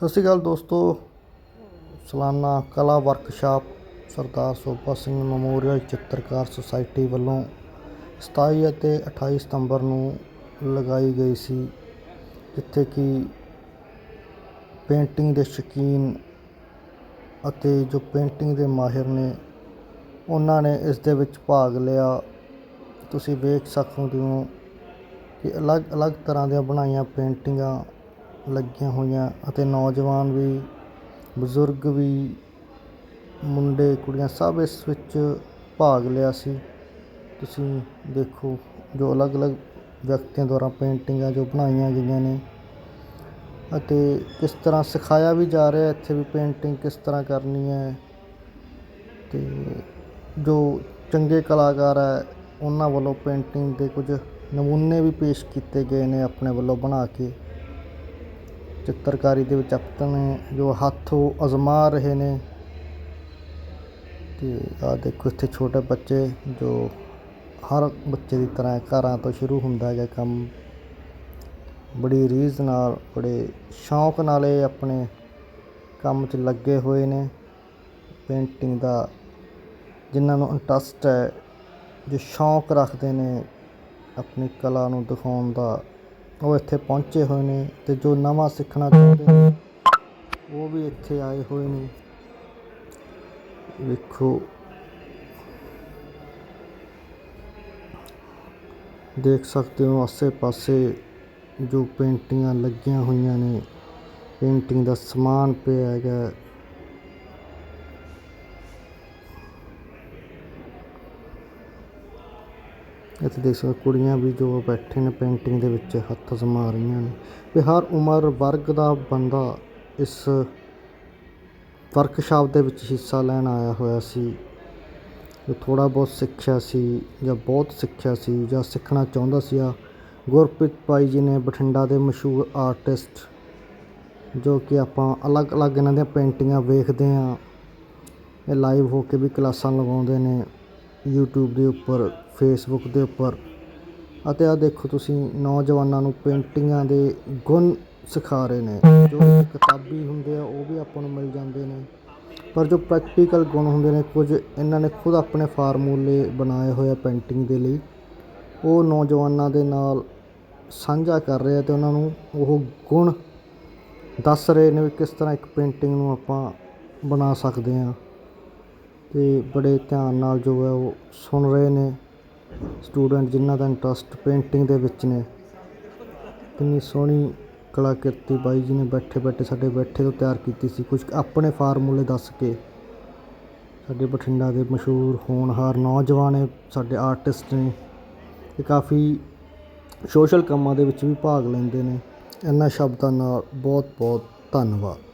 ਸਤਿ ਸ਼੍ਰੀ ਅਕਾਲ ਦੋਸਤੋ। ਸਲਾਨਾ ਕਲਾ ਵਰਕਸ਼ਾਪ ਸਰਦਾਰ ਸੋਭਾ ਸਿੰਘ ਮੈਮੋਰੀਅਲ ਚਿੱਤਰਕਾਰ ਸੁਸਾਇਟੀ ਵੱਲੋਂ 27 ਅਤੇ 28 ਸਤੰਬਰ ਨੂੰ ਲਗਾਈ ਗਈ ਸੀ, ਜਿੱਥੇ ਕਿ ਪੇਂਟਿੰਗ ਦੇ ਸ਼ੌਕੀਨ ਅਤੇ ਜੋ ਪੇਂਟਿੰਗ ਦੇ ਮਾਹਿਰ ਨੇ, ਉਹਨਾਂ ਨੇ ਇਸ ਦੇ ਵਿੱਚ ਭਾਗ ਲਿਆ। ਤੁਸੀਂ ਵੇਖ ਸਕਦੇ ਹੋ ਕਿ ਅਲੱਗ-ਅਲੱਗ ਤਰ੍ਹਾਂ ਦੀਆਂ ਬਣਾਈਆਂ ਪੇਂਟਿੰਗਾਂ ਲੱਗੀਆਂ ਹੋਈਆਂ ਅਤੇ ਨੌਜਵਾਨ ਵੀ, ਬਜ਼ੁਰਗ ਵੀ, ਮੁੰਡੇ, ਕੁੜੀਆਂ ਸਭ ਇਸ ਵਿੱਚ ਭਾਗ ਲਿਆ ਸੀ। ਤੁਸੀਂ ਦੇਖੋ ਜੋ ਅਲੱਗ-ਅਲੱਗ ਵਿਅਕਤੀਆਂ ਦੁਆਰਾ ਪੇਂਟਿੰਗਾਂ ਜੋ ਬਣਾਈਆਂ ਗਈਆਂ ਨੇ ਅਤੇ ਕਿਸ ਤਰ੍ਹਾਂ ਸਿਖਾਇਆ ਵੀ ਜਾ ਰਿਹਾ, ਇੱਥੇ ਵੀ ਪੇਂਟਿੰਗ ਕਿਸ ਤਰ੍ਹਾਂ ਕਰਨੀ ਹੈ ਅਤੇ ਜੋ ਚੰਗੇ ਕਲਾਕਾਰ ਹੈ, ਉਹਨਾਂ ਵੱਲੋਂ ਪੇਂਟਿੰਗ ਦੇ ਕੁਝ ਨਮੂਨੇ ਵੀ ਪੇਸ਼ ਕੀਤੇ ਗਏ ਨੇ ਆਪਣੇ ਵੱਲੋਂ ਬਣਾ ਕੇ। ਚਿੱਤਰਕਾਰੀ ਦੇ ਵਿੱਚ ਆਪਣੇ ਜੋ ਹੱਥ ਉਹ ਅਜ਼ਮਾ ਰਹੇ ਨੇ, ਤੇ ਆ ਦੇਖੋ ਇੱਥੇ ਛੋਟੇ ਬੱਚੇ ਜੋ ਹਰ ਬੱਚੇ ਦੀ ਤਰ੍ਹਾਂ ਘਰਾਂ ਤੋਂ ਸ਼ੁਰੂ ਹੁੰਦਾ ਹੈਗਾ ਕੰਮ। ਬੜੀ ਰੀਝ ਨਾਲ, ਬੜੇ ਸ਼ੌਂਕ ਨਾਲ ਇਹ ਆਪਣੇ ਕੰਮ 'ਚ ਲੱਗੇ ਹੋਏ ਨੇ। ਪੇਂਟਿੰਗ ਦਾ ਜਿਨ੍ਹਾਂ ਨੂੰ ਇੰਟਰਸਟ ਹੈ, ਜੋ ਸ਼ੌਂਕ ਰੱਖਦੇ ਨੇ, ਆਪਣੀ ਕਲਾ ਨੂੰ ਦਿਖਾਉਣ ਦਾ ਉਹ ਇੱਥੇ ਪਹੁੰਚੇ ਹੋਏ ਨੇ ਤੇ ਜੋ ਨਵਾਂ ਸਿੱਖਣਾ ਚਾਹੁੰਦੇ ਨੇ, ਉਹ ਵੀ ਇੱਥੇ ਆਏ ਹੋਏ ਨੇ। ਵੇਖੋ। ਦੇਖ ਸਕਦੇ ਹੋ ਆਸੇ-ਪਾਸੇ ਜੋ ਪੇਂਟਿੰਗਾਂ ਲੱਗੀਆਂ ਹੋਈਆਂ ਨੇ। ਪੇਂਟਿੰਗ ਦਾ ਸਮਾਨ ਪਿਆ ਹੈਗਾ। ਇੱਥੇ ਦੇਖ ਸਕਦੇ ਹੋ ਕੁੜੀਆਂ ਵੀ ਜੋ ਬੈਠੇ ਨੇ ਪੇਂਟਿੰਗ ਦੇ ਵਿੱਚ, ਹੱਥ ਸਮਾ ਰਹੀਆਂ ਨੇ। ਵੀ ਹਰ ਉਮਰ ਵਰਗ ਦਾ ਬੰਦਾ ਇਸ ਵਰਕਸ਼ਾਪ ਦੇ ਵਿੱਚ ਹਿੱਸਾ ਲੈਣ ਆਇਆ ਹੋਇਆ ਸੀ। ਜੋ ਥੋੜਾ ਬਹੁਤ ਸਿੱਖਿਆ ਸੀ ਜਾਂ ਬਹੁਤ ਸਿੱਖਿਆ ਸੀ ਜਾਂ ਸਿੱਖਣਾ ਚਾਹੁੰਦਾ ਸੀ ਆ, ਗੁਰਪ੍ਰੀਤ ਭਾਈ ਜੀ ਨੇ ਬਠਿੰਡਾ ਦੇ ਮਸ਼ਹੂਰ ਆਰਟਿਸਟ ਜੋ ਕਿ ਆਪਾਂ ਅਲੱਗ-ਅਲੱਗ ਇਹਨਾਂ ਦੀਆਂ ਪੇਂਟਿੰਗਾਂ ਵੇਖਦੇ ਹਾਂ, ਇਹ ਲਾਈਵ ਹੋ ਕੇ ਵੀ ਕਲਾਸਾਂ ਲਗਾਉਂਦੇ ਨੇ। ਯੂਟਿਊਬ ਦੇ ਉੱਪਰ ਫੇਸਬੁੱਕ ਦੇ ਉੱਪਰ। ਅਤੇ ਆਹ ਦੇਖੋ ਤੁਸੀਂ, ਨੌਜਵਾਨਾਂ ਨੂੰ ਪੇਂਟਿੰਗਾਂ ਦੇ ਗੁਣ ਸਿਖਾ ਰਹੇ ਨੇ। ਜੋ ਕਿਤਾਬੀ ਹੁੰਦੇ ਆ, ਉਹ ਵੀ ਆਪਾਂ ਨੂੰ ਮਿਲ ਜਾਂਦੇ ਨੇ। ਪਰ ਜੋ ਪ੍ਰੈਕਟੀਕਲ ਗੁਣ ਹੁੰਦੇ ਨੇ, ਕੁਝ ਇਹਨਾਂ ਨੇ ਖੁਦ ਆਪਣੇ ਫਾਰਮੂਲੇ ਬਣਾਏ ਹੋਏ ਆ ਪੇਂਟਿੰਗ ਦੇ ਲਈ। ਉਹ ਨੌਜਵਾਨਾਂ ਦੇ ਨਾਲ ਸਾਂਝਾ ਕਰ ਰਹੇ ਆ ਤੇ ਉਹਨਾਂ ਨੂੰ ਉਹ ਗੁਣ ਦੱਸ ਰਹੇ ਨੇ ਵੀ ਕਿਸ ਤਰ੍ਹਾਂ ਇੱਕ ਪੇਂਟਿੰਗ ਨੂੰ ਆਪਾਂ ਬਣਾ ਸਕਦੇ ਹਾਂ ਤੇ ਬੜੇ ਧਿਆਨ ਨਾਲ ਜੋ ਹੈ ਉਹ ਸੁਣ ਰਹੇ ਨੇ। ਸਟੂਡੈਂਟ ਜਿਨ੍ਹਾਂ ਦਾ ਇੰਟਰਸਟ ਪੇਂਟਿੰਗ ਦੇ ਵਿੱਚ ਨੇ। ਕਿੰਨੀ ਸੋਹਣੀ ਕਲਾਕ੍ਰਿਤੀ ਬਾਈ ਜੀ ਨੇ ਬੈਠੇ ਬੈਠੇ ਸਾਡੇ ਬੈਠੇ ਤੋਂ ਤਿਆਰ ਕੀਤੀ ਸੀ। ਕੁਝ ਆਪਣੇ ਫਾਰਮੂਲੇ ਦੱਸ ਕੇ ਸਾਡੇ ਬਠਿੰਡਾ ਦੇ ਮਸ਼ਹੂਰ ਹੋਣਹਾਰ ਨੌਜਵਾਨ ਹੈ ਸਾਡੇ ਆਰਟਿਸਟ ਨੇ। ਇਹ ਕਾਫੀ ਸੋਸ਼ਲ ਕੰਮਾਂ ਦੇ ਵਿੱਚ ਵੀ ਭਾਗ ਲੈਂਦੇ ਨੇ। ਇਹਨਾਂ ਸ਼ਬਦਾਂ ਨਾਲ ਬਹੁਤ ਬਹੁਤ ਧੰਨਵਾਦ।